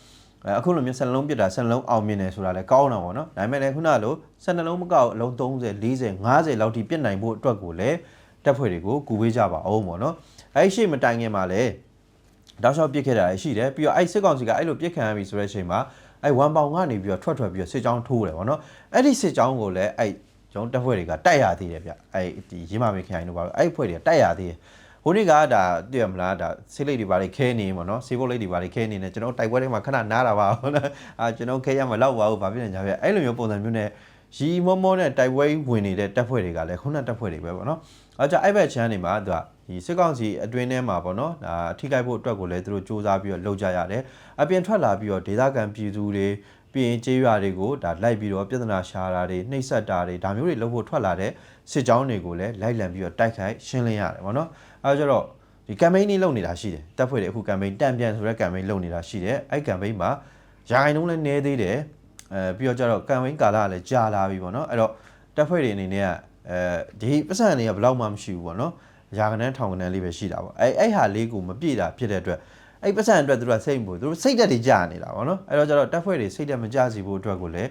အဲအခုလိုမျိုးဆယ်လုံးပြစ်တာဆယ်လုံးအောင်မြင်တယ်ဆိုတာလည်းကောင်းတာပေါ့နော်ဒါပေမဲ့လည်းခုနလိုဆယ်နှလုံးမကောက်အလုံး30 40 50လောက်ထိပြစ်နိုင်ဖို့အတွက်ကိုလည်းတက်ဖွဲ့တွေကိုကူပေးကြပါအောင်ပေါ့နော်အဲ့ရှိမတိုင်ခင်မှာလည်းတောက်လျှောက်ပြစ်ခဲ့တာရှိတယ်ပြီးတော့အဲ့စစ်ကောင်စီကအဲ့လိုပြစ်ခံရပြီဆိုတဲ့အချိန်မှာအဲ့ဝန်ပေါင်ကနေပြီးတော့ထွက်ထွက်ပြီးတော့စစ်ကြောင်းထိုးတယ်ပေါ့နော်အဲ့ဒီစစ်ကြောင်းကိုလည်းအဲ့ကျွန်တော်တက်ဖွဲ့တွေကတိုက်ရသေးတယ်ဗျအဲ့ဒီရင်းမမေခိုင်တို့ပါအဲ့ဖွဲ့တွေကတိုက်ရသေးတယ် ဟိုနေ့ကဒါသိရမလားဒါဆေးလိပ်တွေပါလေခဲနေပေါ့နော်ဆေးဘုတ်လိပ်တွေပါလေခဲနေတယ်ကျွန်တော်တိုက်ပွဲထဲမှာခဏနားတာပါဟုတ်လားအာကျွန်တော်ခဲရမှာလောက်ပါဘူးဘာဖြစ်နေကြပြအဲ့လိုမျိုးပုံစံမျိုးနဲ့ရီမောမောနဲ့တိုက်ပွဲဝင်နေတဲ့တပ်ဖွဲ့တွေကလည်းခုနတပ်ဖွဲ့တွေပဲပေါ့နော်အဲကြအဲ့ဘက်ချမ်းတွေမှာသူကဒီစစ်ကောင်စီအတွင်းထဲမှာပေါ့နော်ဒါထိခိုက်ဖို့အတွက်ကိုလည်းသူတို့စူးစမ်းပြီးတော့လုပ်ကြရတယ်အပြင်ထွက်လာပြီးတော့ဒေသခံပြည်သူတွေပြီးရင်ကျေးရွာတွေကိုဒါလိုက်ပြီးတော့ပြဿနာရှာတာတွေနှိပ်စက်တာတွေဒါမျိုးတွေလုပ်ဖို့ထွက်လာတဲ့စစ်ကြောင်းတွေကိုလည်းလိုက်လံပြီးတော့တိုက်ခိုက်ရှင်းလင်းရတယ်ပေါ့နော် အဲကြတော့ဒီ campaign လေးလုပ်နေတာရှိတယ်တပ်ဖွဲ့တွေအခု campaign တန်ပြန်ဆိုတဲ့ campaign လုပ်နေတာရှိတယ်အဲ့ campaign မှာရာဂိုင်နှုန်းလည်းနည်းသေးတယ်အဲပြီးတော့ကြတော့ campaign ကာလကလည်းကြာလာပြီပေါ့နော်အဲ့တော့တပ်ဖွဲ့တွေအနေနဲ့ကအဲဒီပတ်စံတွေကဘယ်လောက်မှမရှိဘူးပေါ့နော်ရာခဏန်းထောင်ခဏန်းလေးပဲရှိတာပေါ့အဲ့အဲ့ဟာလေးကိုမပြည့်တာဖြစ်တဲ့အတွက်အဲ့ပတ်စံအတွက်သူတို့ကစိတ်မပူသူတို့စိတ်တက်တွေကြာနေတာပေါ့နော်အဲ့တော့ကျတော့တက်ဖွဲ့တွေစိတ်တက်မကြစီဖို့အတွက်ကိုလည်း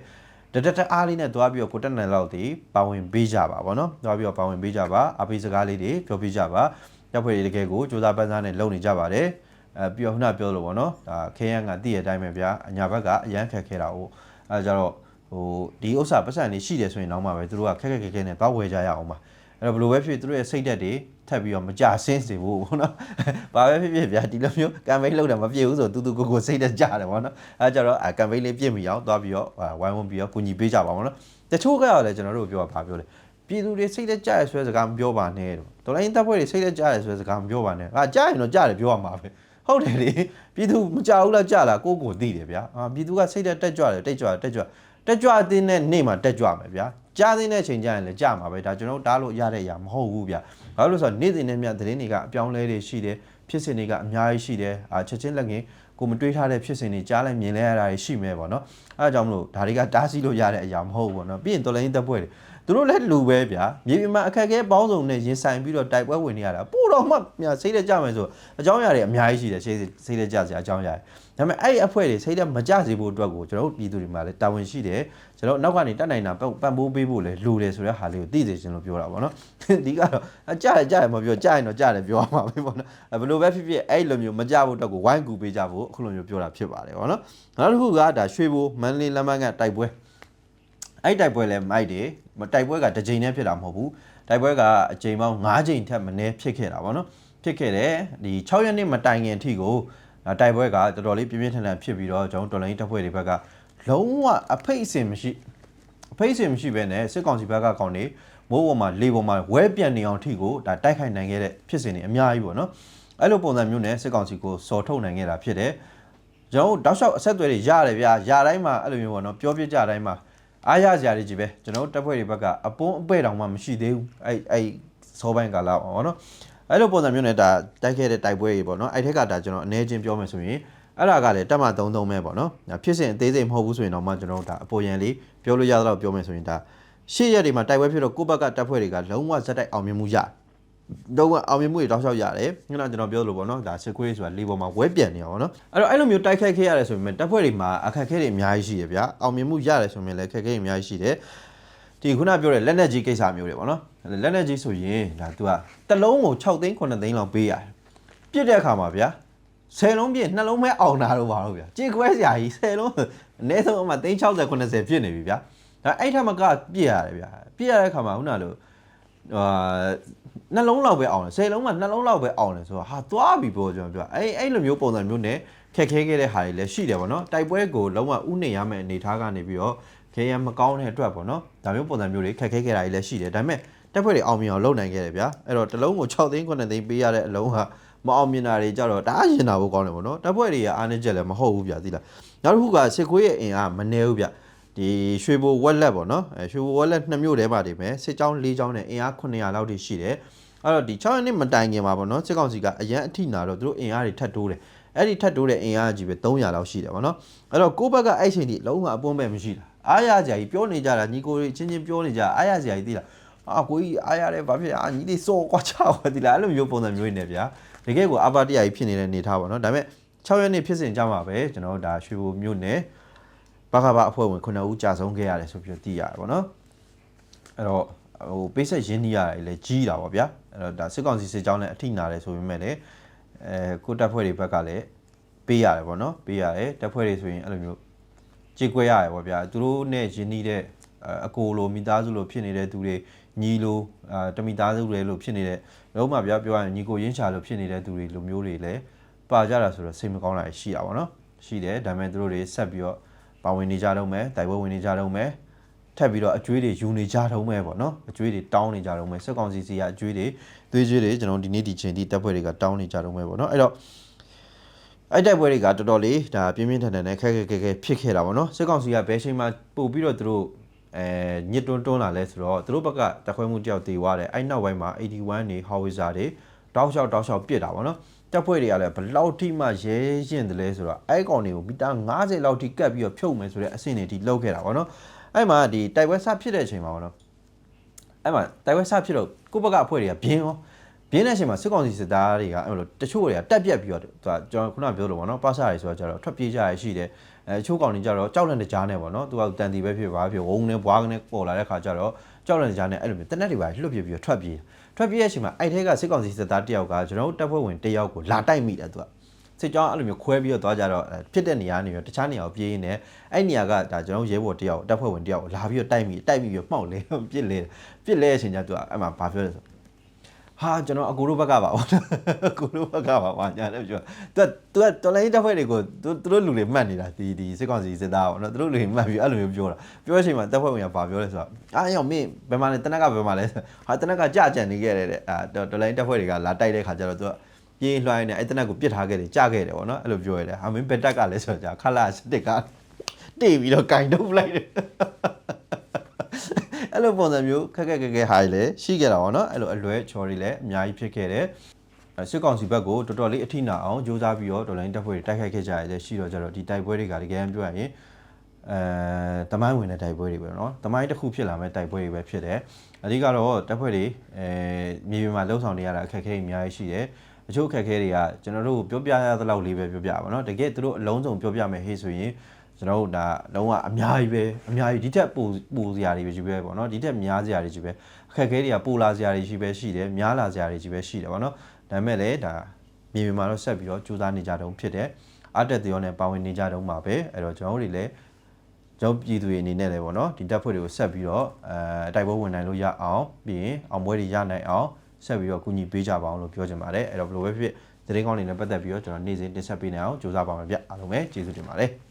တတတအားလေးနဲ့သွားပြီးတော့ကိုတက်နိုင်လောက်တည်ပါဝင်ပေးကြပါပေါ့နော်သွားပြီးတော့ပါဝင်ပေးကြပါအပိစကားလေးတွေပြောပြကြပါ တက်ဖွဲ့တွေတကယ်ကိုစူးစမ်းပန်းစားနဲ့လုပ်နေကြပါတယ်အဲပြီးတော့ခုနပြောလို့ပေါ့နော်ဒါခဲရန်ကတည့်ရတဲ့အတိုင်းပဲဗျာအညာဘက်ကအရန်ခက်ခဲတာဟုတ်အဲကြတော့ဟိုဒီဥစ္စာပတ်စံလေးရှိတယ်ဆိုရင်တော့မှပဲသူတို့ကခက်ခက်ခဲခဲနဲ့သွားဝယ်ကြရအောင်ပါအဲ့တော့ဘယ်လိုပဲဖြစ်သူတို့ရဲ့စိတ်ဓာတ်တွေထပ်ပြီးတော့မကြဆင်းစေဖို့ပေါ့နော်။ဘာပဲဖြစ်ဖြစ်ဗျာဒီလိုမျိုးကမ်ပိန်းလုပ်တာမပြည့်ဘူးဆိုတူတူကိုကိုစိတ်ဓာတ်ကြတယ်ပေါ့နော်။အဲကြတော့ကမ်ပိန်းလေးပြည့်မီအောင်သွားပြီးတော့ဝိုင်းဝန်းပြီးတော့ကူညီပေးကြပါပေါ့နော်။တချို့ကလည်းကျွန်တော်တို့ပြောတာဘာပြောလဲ။ ပြည်သူတွေစိတ်ဓာတ်ကြရဆွဲစကားမပြောပါနဲ့တော့။တော်လိုင်းတပ်ဖွဲ့တွေစိတ်ဓာတ်ကြရဆွဲစကားမပြောပါနဲ့။ဟာကြားရင်တော့ကြားတယ်ပြောရမှာပဲ။ဟုတ်တယ်လေပြည်သူမကြဘူးလားကြလားကိုကိုသိတယ်ဗျာအာပြည်သူကစိတ်ဓာတ်တက်ကြွတယ်တိတ်ကြွတယ်တက်ကြွတက်ကြွအတင်းနဲ့နေ့မှာတက်ကြွမယ်ဗျာကြားသိတဲ့အချိန်ကျရင်လည်းကြာမှာပဲဒါကျွန်တော်တားလို့ရတဲ့အရာမဟုတ်ဘူးဗျာဘာလို့လဲဆိုတော့နေ့စဉ်နဲ့မြတ်သတင်းတွေကအပြောင်းလဲတွေရှိတယ်ဖြစ်စဉ်တွေကအများကြီးရှိတယ်အာချက်ချင်းလက်ငင်းကိုမတွေးထားတဲ့ဖြစ်စဉ်တွေကြားလိုက်မြင်လဲရတာတွေရှိမယ်ပေါ့နော်အဲဒါကြောင့်မလို့ဒါတွေကတားဆီးလို့ရတဲ့အရာမဟုတ်ဘူးပေါ့နော်ပြီးရင်တော်လိုင်းတပ်ဖွဲ့တွေ သူတို့လည်းလူပဲဗျာမြေပြင်မှာအခက်အခဲပေါင်းစုံနဲ့ရင်ဆိုင်ပြီးတော့တိုက်ပွဲဝင်နေရတာပို့တော့မှများစိတ်သက်ကြမယ်ဆိုအကြောင်းအရာတွေအများကြီးရှိတယ်စိတ်စိတ်သက်ကြစရာအကြောင်းအရာတွေဒါပေမဲ့အဲ့ဒီအဖွဲ့တွေစိတ်သက်မကြစေဖို့အတွက်ကိုကျွန်တော်တို့ပြည်သူတွေမှာလည်းတာဝန်ရှိတယ်ကျွန်တော်နောက်ကနေတတ်နိုင်တာပံ့ပိုးပေးဖို့လည်းလိုတယ်ဆိုတဲ့ဟာလေးကိုသိစေချင်လို့ပြောတာပေါ့နော်ဒီကတော့အကြရကြရမပြောကြရင်တော့ကြတယ်ပြောရမှာပဲပေါ့နော်ဘယ်လိုပဲဖြစ်ဖြစ်အဲ့လိုမျိုးမကြဖို့အတွက်ကိုဝိုင်းကူပေးကြဖို့အခုလိုမျိုးပြောတာဖြစ်ပါတယ်ပေါ့နော်နောက်တစ်ခုကဒါရွှေဘိုမန္တလေးလမ်းမကတိုက်ပွဲ အဲ့တိုက်ပွဲလည်းမိုက်တယ်တိုက်ပွဲကတစ်ကြိမ်နဲ့ဖြစ်တာမဟုတ်ဘူးတိုက်ပွဲကအကြိမ်ပေါင်း9ကြိမ်ထက်မနည်းဖြစ်ခဲ့တာပေါ့နော်ဖြစ်ခဲ့တယ်ဒီ6ရက်နေ့မတိုင်ခင်အထိကိုတိုက်ပွဲကတော်တော်လေးပြင်းပြင်းထန်ထန်ဖြစ်ပြီးတော့ကျွန်တော်တော်လိုင်းတပ်ဖွဲ့တွေဘက်ကလုံးဝအဖိတ်အစင်မရှိအဖိတ်အစင်မရှိဘဲနဲ့စစ်ကောင်စီဘက်ကကောင်နေမိုးပေါ်မှာလေပေါ်မှာဝဲပြန်နေအောင်ထိကိုဒါတိုက်ခိုက်နိုင်ခဲ့တဲ့ဖြစ်စဉ်တွေအများကြီးပေါ့နော်အဲ့လိုပုံစံမျိုးနဲ့စစ်ကောင်စီကိုစော်ထုတ်နိုင်ခဲ့တာဖြစ်တယ်ကျွန်တော်တောက်လျှောက်အဆက်အသွယ်တွေရတယ်ဗျာຢာတိုင်းမှာအဲ့လိုမျိုးပေါ့နော်ပြောပြကြတိုင်းမှာ အားရစရာတွေကြီးပဲကျွန်တော်တပ်ဖွဲ့တွေဘက်ကအပွန်းအပဲ့တောင်မှမရှိသေးဘူးအဲ့အဲ့စောပိုင်းကာလပေါ့နော်အဲ့လိုပုံစံမျိုးနဲ့ဒါတိုက်ခဲ့တဲ့တိုက်ပွဲတွေပေါ့နော်အဲ့ထက်ကဒါကျွန်တော်အနေချင်းပြောမယ်ဆိုရင်အဲ့ဒါကလည်းတက်မှ33ပဲပေါ့နော်ဖြစ်စဉ်အသေးစိတ်မဟုတ်ဘူးဆိုရင်တော့မှကျွန်တော်တို့ဒါအပေါ်ရန်လေးပြောလို့ရတော့ပြောမယ်ဆိုရင်ဒါရှေ့ရက်တွေမှာတိုက်ပွဲဖြစ်တော့ကိုယ့်ဘက်ကတပ်ဖွဲ့တွေကလုံးဝဇက်တိုက်အောင်မြင်မှုရတော့ အောင်မြင်မှုတွေတောက်လျှောက်ရတယ်ခုနကကျွန်တော်ပြောလို့ပေါ့နော်ဒါစစ်ခွေးဆိုတာလေပေါ်မှာဝဲပြန်နေအောင်ပေါ့နော်အဲ့တော့အဲ့လိုမျိုးတိုက်ခိုက်ခဲ့ရတယ်ဆိုပေမဲ့တပ်ဖွဲ့တွေမှာအခက်အခဲတွေအများကြီးရှိရဗျာအောင်မြင်မှုရတယ်ဆိုပေမဲ့လည်းအခက်အခဲတွေအများကြီးရှိတယ်ဒီခုနပြောတဲ့လက်နက်ကြီးကိစ္စမျိုးတွေပေါ့နော်လက်နက်ကြီးဆိုရင်ဒါ तू ကတစ်လုံးကို6သိန်း9သိန်းလောက်ပေးရတယ်ပြစ်တဲ့အခါမှာဗျာ10လုံးပြည့်နှလုံးမဲအောင်တာတော့ပါတော့ဗျာကြေခွဲစရာကြီး10လုံးအနည်းဆုံးအမှ360 90ဖြစ်နေပြီဗျာဒါအဲ့ထက်မကပြည့်ရတယ်ဗျာပြည့်ရတဲ့အခါမှာခုနလို အာနှလုံးလောက်ပဲအောင်တယ်10လုံးမှနှလုံးလောက်ပဲအောင်တယ်ဆိုတော့ဟာသွားပြီပေါ့ကျွန်တော်ပြောအဲ့အဲ့လိုမျိုးပုံစံမျိုးနဲ့ခက်ခဲခဲ့တဲ့ဟာတွေလည်းရှိတယ်ပေါ့နော်တိုက်ပွဲကိုလုံးဝဥနေရမယ့်အနေထားကနေပြီးတော့ခဲရမကောင်းတဲ့အတွက်ပေါ့နော်ဒါမျိုးပုံစံမျိုးတွေခက်ခဲခဲ့တာတွေလည်းရှိတယ်ဒါပေမဲ့တက်ဖွဲ့တွေအောင်မြင်အောင်လုပ်နိုင်ခဲ့တယ်ဗျာအဲ့တော့တစ်လုံးကို6သိန်း9သိန်းပေးရတဲ့အလုံးဟာမအောင်မြင်တာတွေကြတော့ဒါရင်တာဖို့ကောင်းတယ်ပေါ့နော်တက်ဖွဲ့တွေကအားနေချက်လည်းမဟုတ်ဘူးဗျာသိလားနောက်တစ်ခုကစစ်ခွေးရဲ့အင်အားမနေဘူးဗျ ဒီရွှေဘိုဝက်လက်ပေါ့နော်အဲရွှေဘိုဝက်လက်နှစ်မြို့ထဲမှာနေမယ်စစ်ကြောင်း၄ကြောင်းနဲ့အင်အား900လောက်ထိရှိတယ်အဲ့တော့ဒီ6ရက်နေ့မတိုင်ခင်မှာပေါ့နော်စစ်ကောင်စီကအရန်အထိနာတော့သူတို့အင်အားတွေထပ်တိုးတယ်အဲ့ဒီထပ်တိုးတဲ့အင်အားကြီးပဲ300လောက်ရှိတယ်ပေါ့နော်အဲ့တော့ကိုယ့်ဘက်ကအဲ့ချိန်ထိလုံးဝအပွန်းပဲမရှိတာအားရစရာကြီးပြောနေကြတာညီကိုတွေချင်းချင်းပြောနေကြအားရစရာကြီးသိလားအာကိုကြီးအားရတယ်ဘာဖြစ်အာညီလေးစောကွာချောက်ဒီလားအဲ့လိုမျိုးပုံစံမျိုးနေဗျာတကယ်ကိုအာပါတရကြီးဖြစ်နေတဲ့အနေထားပေါ့နော်ဒါပေမဲ့6ရက်နေ့ဖြစ်စဉ်ကြမှာပဲကျွန်တော်တို့ဒါရွှေဘိုမြို့နယ် ဘခဘအဖွဲ့ဝင်9ဦးကြာဆုံးခဲ့ရတယ်ဆိုပြီးတော့သိရတယ်ပေါ့နော်အဲ့တော့ဟိုပေးဆက်ရင်းနှီးရတယ်လည်းကြီးတာပေါ့ဗျာအဲ့တော့ဒါစစ်ကောင်စီစစ်ကြောင်းနဲ့အထိနာတယ်ဆိုပေမဲ့လည်းအဲကိုတပ်ဖွဲ့တွေဘက်ကလည်းပေးရတယ်ပေါ့နော်ပေးရတယ်တပ်ဖွဲ့တွေဆိုရင်အဲ့လိုမျိုးကြေကွဲရတယ်ပေါ့ဗျာသူတို့နဲ့ရင်းနှီးတဲ့အကိုလိုမိသားစုလိုဖြစ်နေတဲ့သူတွေညီလိုအာတမိသားစုတွေလိုဖြစ်နေတဲ့လုံးဝဗျာပြောရရင်ညီကိုရင်းချလိုဖြစ်နေတဲ့သူတွေလိုမျိုးတွေလည်းပါကြတာဆိုတော့စိတ်မကောင်းတာရှိတာပေါ့နော်ရှိတယ်ဒါပေမဲ့သူတို့တွေဆက်ပြီးတော့ ပါဝင်နေကြတော့မယ်တိုက်ပွဲဝင်နေကြတော့မယ်ထပ်ပြီးတော့အကျွေးတွေယူနေကြတော့မယ်ပေါ့နော်အကျွေးတွေတောင်းနေကြတော့မယ်စက်ကောင်စီစီကအကျွေးတွေသွေးကျွေးတွေကျွန်တော်ဒီနေ့ဒီချိန်ထိတပ်ဖွဲ့တွေကတောင်းနေကြတော့မယ်ပေါ့နော်အဲ့တော့အဲ့တိုက်ပွဲတွေကတော်တော်လေးဒါပြင်းပြင်းထန်ထန်နဲ့ခက်ခက်ခဲခဲဖြစ်ခဲ့တာပေါ့နော်စစ်ကောင်စီကဘယ်ချိန်မှပို့ပြီးတော့သူတို့အဲညစ်တွန်းတွန်းလာလဲဆိုတော့သူတို့ဘက်ကတခွဲမှုတယောက်တေသွားတယ်အဲ့နောက်ပိုင်းမှာ81နေ Howitzer တွေတောက်လျှောက်တောက်လျှောက်ပစ်တာပေါ့နော် တပ်ဖွဲ့တွေကလည်းဘလောက်ထိမှရဲရင်တယ်လဲဆိုတော့အဲ့ကောင်တွေကိုမီတာ90လောက်ထိကတ်ပြီးတော့ဖြုတ်မယ်ဆိုတဲ့အဆင့်တွေထိလောက်ခဲ့တာပေါ့နော်အဲ့မှာဒီတိုက်ပွဲစဖြစ်တဲ့အချိန်မှာပေါ့နော်အဲ့မှာတိုက်ပွဲစဖြစ်တော့ကိုယ့်ဘက်ကအဖွဲ့တွေကဘင်းရောပြင်းတဲ့အချိန်မှာစစ်ကောင်စီစစ်သားတွေကအဲ့လိုတချို့တွေကတက်ပြက်ပြီးတော့သူကကျွန်တော်ခုနပြောလို့ပေါ့နော်ပါစာတွေဆိုတော့ကျတော့ထွက်ပြေးကြရရှိတယ်အဲတချို့ကောင်တွေကြတော့ကြောက်လန့်တကြားနဲ့ပေါ့နော်သူကတန်တီပဲဖြစ်ပါဖြစ်ဝုန်းနဲ့ဘွားကနေပေါ်လာတဲ့ခါကျတော့ကြောက်လန့်တကြားနဲ့အဲ့လိုမျိုးတနက်တွေပါလှုပ်ပြပြီးတော့ထွက်ပြေး ထွက်ပြေးတဲ့အချိန်မှာအဲ့ထဲကစစ်ကောင်စီစစ်သားတယောက်ကကျွန်တော်တို့တပ်ဖွဲ့ဝင်တယောက်ကိုလာတိုက်မိတယ်သူကစစ်ကြောင်းအဲ့လိုမျိုးခွဲပြီးတော့သွားကြတော့အဲဖြစ်တဲ့နေရာကနေပြီးတော့တခြားနေရာကိုပြေးရင်းနဲ့အဲ့နေရာကဒါကျွန်တော်တို့ရဲဘော်တယောက်တပ်ဖွဲ့ဝင်တယောက်ကိုလာပြီးတော့တိုက်မိတိုက်မိပြီးတော့မှောက်လဲပြစ်လဲပြစ်လဲအချိန်ကျသူကအဲ့မှာဘာပြောလဲဆို ဟာကျွန်တော်အကူတို့ဘက်ကပါဘောအကူတို့ဘက်ကပါဘာညာလဲပြောသူကသူကတော်လိုင်းတပ်ဖွဲ့တွေကိုသူသူတို့လူတွေမှတ်နေတာဒီဒီစစ်ကောင်စီစစ်သားပေါ့နော်သူတို့လူတွေမှတ်ပြီးအဲ့လိုမျိုးပြောတာပြောတဲ့အချိန်မှာတပ်ဖွဲ့ဝင်ကဘာပြောလဲဆိုတော့အာရောမင်းဘယ်မှာလဲတနက်ကဘယ်မှာလဲဟာတနက်ကကြကြံနေခဲ့တယ်တဲ့အာတော်လိုင်းတပ်ဖွဲ့တွေကလာတိုက်တဲ့ခါကျတော့သူကပြေးလွှိုင်းနေအဲ့တနက်ကိုပြစ်ထားခဲ့တယ်ကြခဲ့တယ်ဗောနော်အဲ့လိုပြောရတယ်ဟာမင်းဘက်တက်ကလည်းဆိုတော့ကြာခလာစတစ်ကတိတ်ပြီးတော့ကင်တော့လိုက်တယ် အဲ့လိုပုံစံမျိုးခက်ခက်ခက်ခက်ဟာလည်းရှိခဲ့တာဗောနော်အဲ့လိုအလွဲချော်တွေလည်းအများကြီးဖြစ်ခဲ့တယ်အဲ့စစ်ကောင်စီဘက်ကိုတော်တော်လေးအထိနာအောင်ကြိုးစားပြီးတော့ဒေါ်လာတက်ဖွဲ့တွေတိုက်ခိုက်ခဲ့ကြရတယ်ရှိတော့ကြတော့ဒီတိုက်ပွဲတွေကတကယ်ပြောရရင်အဲတမိုင်းဝင်တဲ့တိုက်ပွဲတွေပဲเนาะတမိုင်းတစ်ခုဖြစ်လာမဲ့တိုက်ပွဲတွေပဲဖြစ်တယ်အဓိကတော့တပ်ဖွဲ့တွေအဲမြေပြင်မှာလှုပ်ဆောင်နေရတာအခက်အခဲအများကြီးရှိတယ်အချို့အခက်အခဲတွေကကျွန်တော်တို့ပြောပြရသလောက်လေးပဲပြောပြပါเนาะတကယ်သူတို့အလုံးစုံပြောပြမယ်ဟေးဆိုရင် ကျွန်တော်တို့ဒါလုံးဝအများကြီးပဲအများကြီးဒီထက်ပိုပိုစရာတွေပဲရှိပဲပေါ့နော်ဒီထက်များစရာတွေရှိပဲအခက်အခဲတွေကပိုလာစရာတွေရှိပဲရှိတယ်များလာစရာတွေရှိပဲရှိတယ်ပေါ့နော်ဒါပေမဲ့လည်းဒါမြေပြင်မှာတော့ဆက်ပြီးတော့စူးစမ်းနေကြတုံးဖြစ်တယ်အတက်တရောနဲ့ပါဝင်နေကြတုံးပါပဲအဲ့တော့ကျွန်တော်တို့တွေလည်းကျွန်တော်ပြည်သူတွေအနေနဲ့လည်းပေါ့နော်ဒီတပ်ဖွဲ့တွေကိုဆက်ပြီးတော့အဲတိုက်ပွဲဝင်နိုင်လို့ရအောင်ပြီးရင်အောင်ပွဲတွေရနိုင်အောင်ဆက်ပြီးတော့ကူညီပေးကြပါအောင်လို့ပြောချင်ပါတယ်အဲ့တော့ဘယ်လိုပဲဖြစ်သတင်းကောင်းတွေနဲ့ပတ်သက်ပြီးတော့ကျွန်တော်နေ့စဉ်တင်ဆက်ပေးနိုင်အောင်ကြိုးစားပါမယ်ဗျအားလုံးပဲကျေးဇူးတင်ပါတယ်